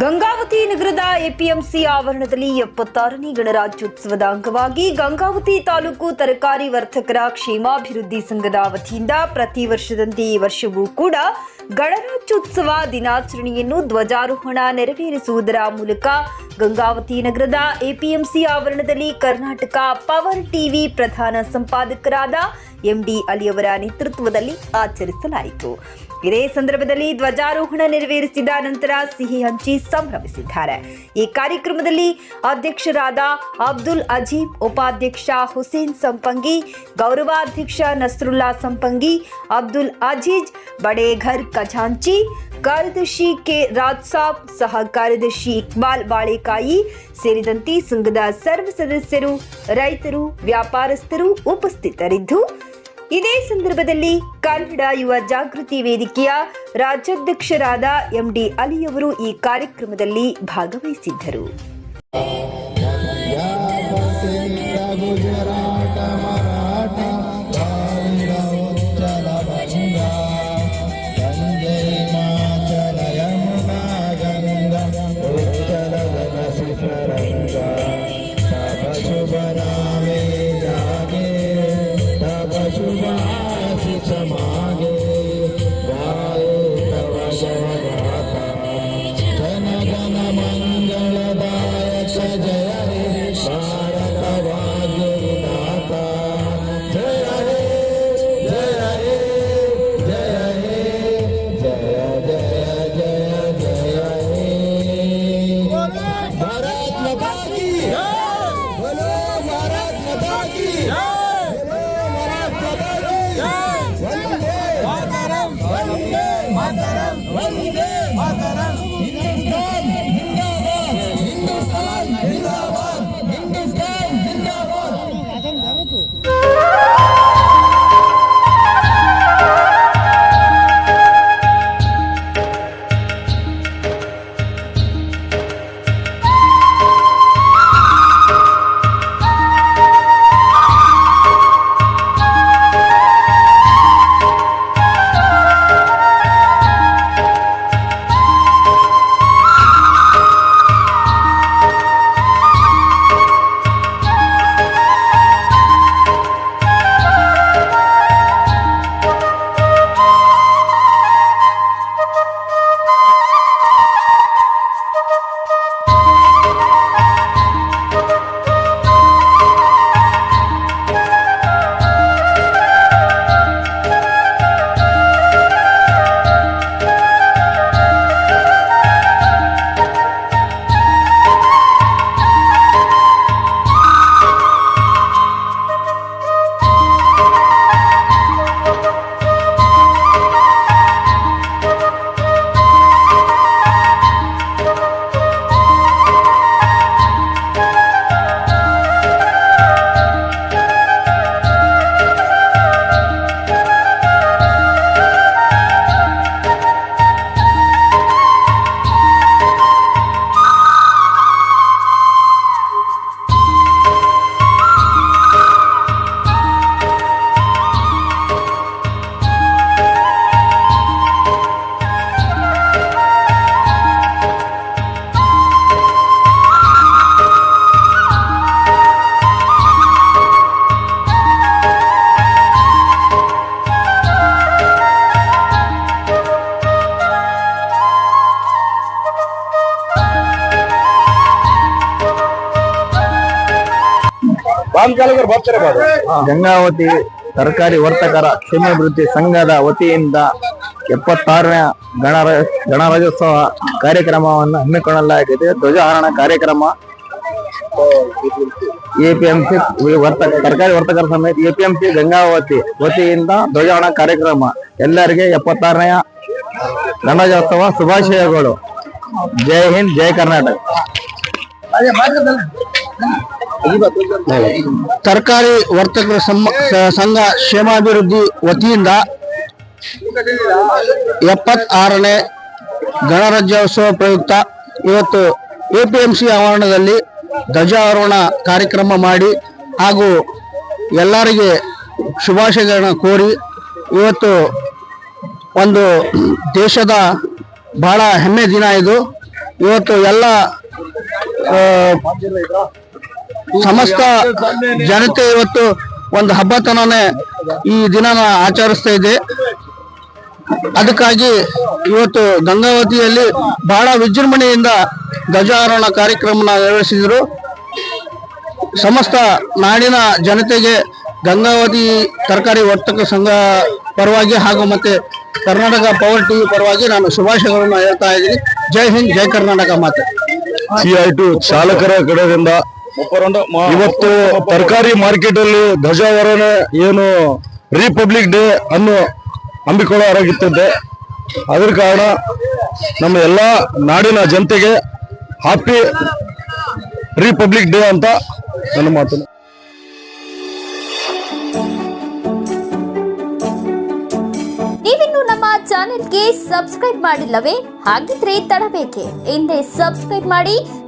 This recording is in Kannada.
ಗಂಗಾವತಿ ನಗರದ ಎಪಿಎಂಸಿ ಆವರಣದಲ್ಲಿ ಎಪ್ಪತ್ತಾರನೇ ಗಣರಾಜ್ಯೋತ್ಸವದ ಅಂಗವಾಗಿ ಗಂಗಾವತಿ ತಾಲೂಕು ತರಕಾರಿ ವರ್ತಕರ ಕ್ಷೇಮಾಭಿವೃದ್ಧಿ ಸಂಘದ ವತಿಯಿಂದ ಪ್ರತಿ ವರ್ಷದಂತೆ ಈ ವರ್ಷವೂ ಕೂಡ ಗಣರಾಜ್ಯೋತ್ಸವ ದಿನಾಚರಣೆಯನ್ನು ಧ್ವಜಾರೋಹಣ ನೆರವೇರಿಸುವುದರ ಮೂಲಕ ಗಂಗಾವತಿ ನಗರದ ಎಪಿಎಂಸಿ ಆವರಣದಲ್ಲಿ ಕರ್ನಾಟಕ ಪವರ್ ಟಿವಿ ಪ್ರಧಾನ ಸಂಪಾದಕರಾದ ಎಂಡಿ ಅಲಿಯವರ ನೇತೃತ್ವದಲ್ಲಿ ಆಚರಿಸಲಾಯಿತು. ಇದೇ ಸಂದರ್ಭದಲ್ಲಿ ಧ್ವಜಾರೋಹಣ ನೆರವೇರಿಸಿದ ನಂತರ ಸಿಹಿ ಹಂಚಿ ಸಂಭ್ರಮಿಸಿದ್ದಾರೆ. ಈ ಕಾರ್ಯಕ್ರಮದಲ್ಲಿ ಅಧ್ಯಕ್ಷರಾದ ಅಬ್ದುಲ್ ಅಜೀಬ್, ಉಪಾಧ್ಯಕ್ಷ ಹುಸೇನ್ ಸಂಪಂಗಿ, ಗೌರವಾಧ್ಯಕ್ಷ ನಸ್ರುಲ್ಲಾ ಸಂಪಂಗಿ, ಅಬ್ದುಲ್ ಅಜೀಜ್, ಬಡೇಘರ್ ಖಜಾಂಚಿ, ಕಾರ್ಯದರ್ಶಿ ಕೆ ರಾಜ್ ಸಾಬ್ ಸಹ ಕಾರ್ಯದರ್ಶಿ ಇಕ್ಬಾಲ್ ಬಾಳೆಕಾಯಿ ಸೇರಿದಂತೆ ಸಂಘದ ಸರ್ವ ಸದಸ್ಯರು, ರೈತರು, ವ್ಯಾಪಾರಸ್ಥರು ಉಪಸ್ಥಿತರಿದ್ದು ಇದೇ ಸಂದರ್ಭದಲ್ಲಿ ಕನ್ನಡ ಯುವ ಜಾಗೃತಿ ವೇದಿಕೆಯ ರಾಜ್ಯಾಧ್ಯಕ್ಷರಾದ ಎಂಡಿ ಅಲಿಯವರು ಈ ಕಾರ್ಯಕ್ರಮದಲ್ಲಿ ಭಾಗವಹಿಸಿದ್ದರು. Bandaram, vamos ver! ಗಂಗಾವತಿ ಸರ್ಕಾರಿ ವರ್ತಕರ ಕ್ಷೇಮಾಭಿವೃದ್ಧಿ ಸಂಘದ ವತಿಯಿಂದ ಎಪ್ಪತ್ತಾರನೇ ಗಣರ ಗಣರಾಜ್ಯೋತ್ಸವ ಕಾರ್ಯಕ್ರಮವನ್ನು ಹಮ್ಮಿಕೊಳ್ಳಲಾಗಿದೆ. ಧ್ವಜಾರೋಹಣ ಕಾರ್ಯಕ್ರಮ. ಎಪಿಎಂಸಿ ವರ್ತಕ ಸರ್ಕಾರಿ ವರ್ತಕರ ಸಮೇತ ಎಪಿಎಂಸಿ ಗಂಗಾವತಿ ವತಿಯಿಂದ ಧ್ವಜಾರೋಹಣ ಕಾರ್ಯಕ್ರಮ. ಎಲ್ಲರಿಗೆ ಎಪ್ಪತ್ತಾರನೆಯ ಗಣರಾಜ್ಯೋತ್ಸವ ಶುಭಾಶಯಗಳು. ಜೈ ಹಿಂದ್ ಜೈ ಕರ್ನಾಟಕ. ತರಕಾರಿ ವರ್ತಕರ ಸ- ಸಂಘ ಕ್ಷೇಮಾಭಿವೃದ್ಧಿ ವತಿಯಿಂದ ಎಪ್ಪತ್ತಾರನೇ ಗಣರಾಜ್ಯೋತ್ಸವ ಪ್ರಯುಕ್ತ ಇವತ್ತು ಎಪಿಎಂಸಿ ಆವರಣದಲ್ಲಿ ಧ್ವಜಾರೋಹಣ ಕಾರ್ಯಕ್ರಮ ಮಾಡಿ ಹಾಗೂ ಎಲ್ಲರಿಗೆ ಶುಭಾಶಯಗಳನ್ನು ಕೋರಿ ಇವತ್ತು ಒಂದು ದೇಶದ ಬಹಳ ಹೆಮ್ಮೆ ದಿನ ಇದು. ಇವತ್ತು ಎಲ್ಲ ಸಮಸ್ತ ಜನತೆ ಇವತ್ತು ಒಂದು ಹಬ್ಬತನನೇ ಈ ದಿನನ ಆಚರಿಸ್ತಾ ಇದೆ. ಅದಕ್ಕಾಗಿ ಇವತ್ತು ಗಂಗಾವತಿಯಲ್ಲಿ ಬಹಳ ವಿಜೃಂಭಣೆಯಿಂದ ಧ್ವಜಾರೋಹಣ ಕಾರ್ಯಕ್ರಮನ ನೆರವೇರಿಸಿದರು ಸಮಸ್ತ ನಾಡಿನ ಜನತೆಗೆ ಗಂಗಾವತಿ ತರಕಾರಿ ವರ್ತಕ ಸಂಘ ಪರವಾಗಿ ಹಾಗೂ ಮತ್ತೆ ಕರ್ನಾಟಕ ಪವರ್ ಟಿ ಪರವಾಗಿ ನಾನು ಶುಭಾಶಯಗಳನ್ನು ಹೇಳ್ತಾ ಇದ್ದೀನಿ. ಜೈ ಹಿಂದ್, ಜೈ ಕರ್ನಾಟಕ ಮಾತೆ. ಐ ಟು ಚಾಲಕರ ಕಡೆಯಿಂದ ಇವತ್ತು ತರಕಾರಿ ಮಾರ್ಕೆಟ್ ಅಲ್ಲಿ ಧ್ವಜಾವರಣೆ ಏನು ರಿಪಬ್ಲಿಕ್ ಡೇ ಅನ್ನು ಹಮ್ಮಿಕೊಳ್ಳಲಾಗಿತ್ತದೆ ಅದರ ಕಾರಣ ನಮ್ಮ ಎಲ್ಲ ನಾಡಿನ ಜನತೆಗೆ ಹ್ಯಾಪಿ ರಿಪಬ್ಲಿಕ್ ಡೇ ಅಂತ ನನ್ನ ಮಾತು ನೀವಿನ್ನು ನಮ್ಮ ಚಾನೆಲ್ಗೆ ಸಬ್ಸ್ಕ್ರೈಬ್ ಮಾಡಿಲ್ಲವೇ? ಹಾಗಿದ್ರೆ ತಡಬೇಕೆ. ಹಿಂದೆ ಸಬ್ಸ್ಕ್ರೈಬ್ ಮಾಡಿ